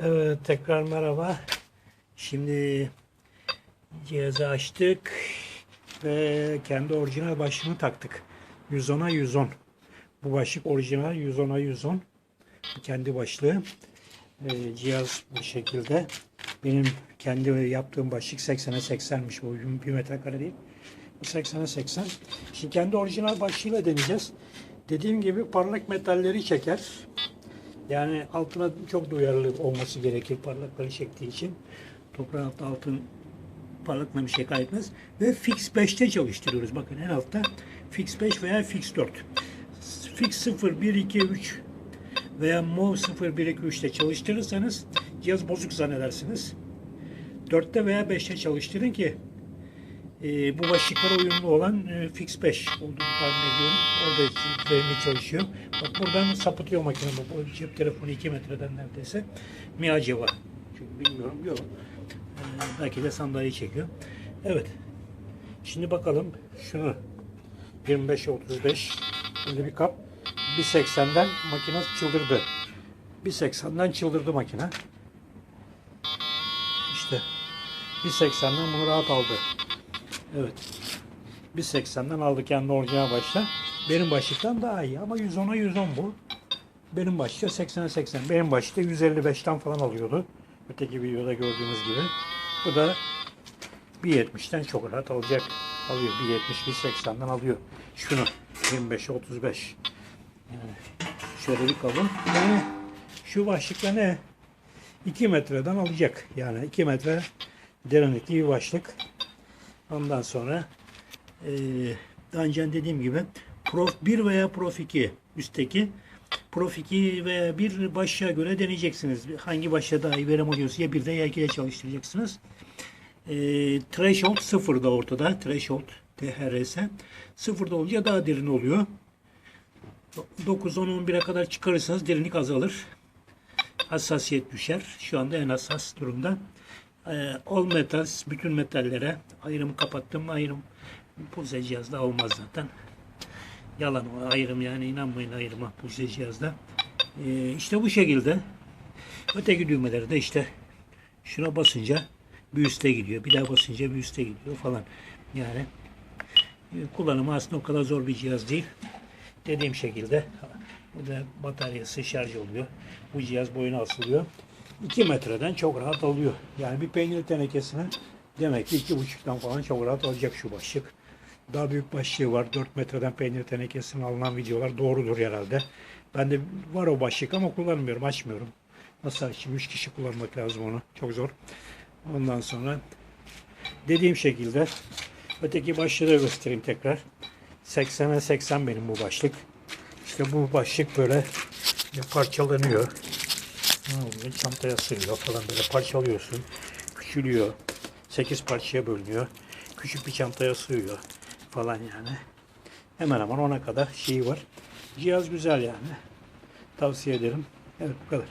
Evet tekrar merhaba. Şimdi cihazı açtık ve kendi orijinal başlığını taktık. 110'a 110. Bu başlık orijinal 110'a 110. Kendi başlığı. Ee, cihaz bu şekilde. Benim kendi yaptığım başlık 80'e 80'miş. Bu bir metrekare değil. Bu 80'e 80. Şimdi kendi orijinal başlığıyla deneyeceğiz. Dediğim gibi parlak metalleri çeker. Yani altına çok duyarlı olması gerekir parlakları çektiği için. Toprağın altı altın parlaklığına bir şey kaybetmez. Ve fix 5'te çalıştırıyoruz. Bakın en altta fix 5 veya fix 4. Fix 0, 1, 2, 3 veya MOV 0, 1, 2, 3'te çalıştırırsanız cihaz bozuk zannedersiniz. 4'te veya 5'te çalıştırın ki e, bu başlıklara uyumlu olan e, fix 5 olduğunu tahmin ediyorum. Orada verimli çalışıyor. Bak buradan sapıtıyor makine bu. Cep telefonu 2 metreden neredeyse. Mi acaba? Çünkü bilmiyorum. Yok. E, belki de sandalye çekiyor. Evet. Şimdi bakalım şunu 25 35 böyle bir kap 1.80'den makine çıldırdı. 1.80'den çıldırdı makine. İşte 1.80'den bunu rahat aldı. Evet. 1.80'den aldı kendi orijinal başta. Benim başlıktan daha iyi ama 110'a 110 bu. Benim başta 80'e 80. Benim başta 155'ten falan alıyordu. Öteki videoda gördüğünüz gibi. Bu da 1.70'ten çok rahat alacak. Alıyor. 1.70, 1.80'den alıyor. Şunu 25'e 35. Yani şöyle bir kabı. Yani şu başlıkla ne? 2 metreden alacak. Yani 2 metre derinlikli bir başlık. Ondan sonra eee daha önce dediğim gibi Prof 1 veya Prof 2 üstteki Prof 2 veya 1 başlığa göre deneyeceksiniz. Hangi başlığa daha iyi verim alıyorsa ya 1'de ya 2'de çalıştıracaksınız. Eee threshold sıfırda ortada. Threshold THRS. Sıfırda olunca daha derin oluyor. 9, 10, 11'e kadar çıkarırsanız derinlik azalır. Hassasiyet düşer. Şu anda en hassas durumda. Ee, all metals, bütün metallere ayrımı kapattım. Ayrım pulse cihazda olmaz zaten. Yalan o ayrım yani inanmayın ayrıma pulse cihazda. Ee, işte bu şekilde. Öteki düğmeleri de işte şuna basınca bir üste gidiyor. Bir daha basınca bir üste gidiyor falan. Yani e, kullanımı aslında o kadar zor bir cihaz değil. Dediğim şekilde bu da bataryası şarj oluyor. Bu cihaz boyuna asılıyor. 2 metreden çok rahat alıyor. Yani bir peynir tenekesine demek ki 2,5'tan falan çok rahat alacak şu başlık. Daha büyük başlığı var. 4 metreden peynir tenekesine alınan videolar doğrudur herhalde. Ben de var o başlık ama kullanmıyorum, açmıyorum. Nasıl açayım? 3 kişi kullanmak lazım onu. Çok zor. Ondan sonra dediğim şekilde öteki başlığı da göstereyim tekrar. 80'e 80 benim bu başlık. İşte bu başlık böyle parçalanıyor. Oluyor? Çantaya sığıyor falan böyle parçalıyorsun. Küçülüyor. 8 parçaya bölünüyor. Küçük bir çantaya sığıyor falan yani. Hemen hemen ona kadar şeyi var. Cihaz güzel yani. Tavsiye ederim. Evet bu kadar.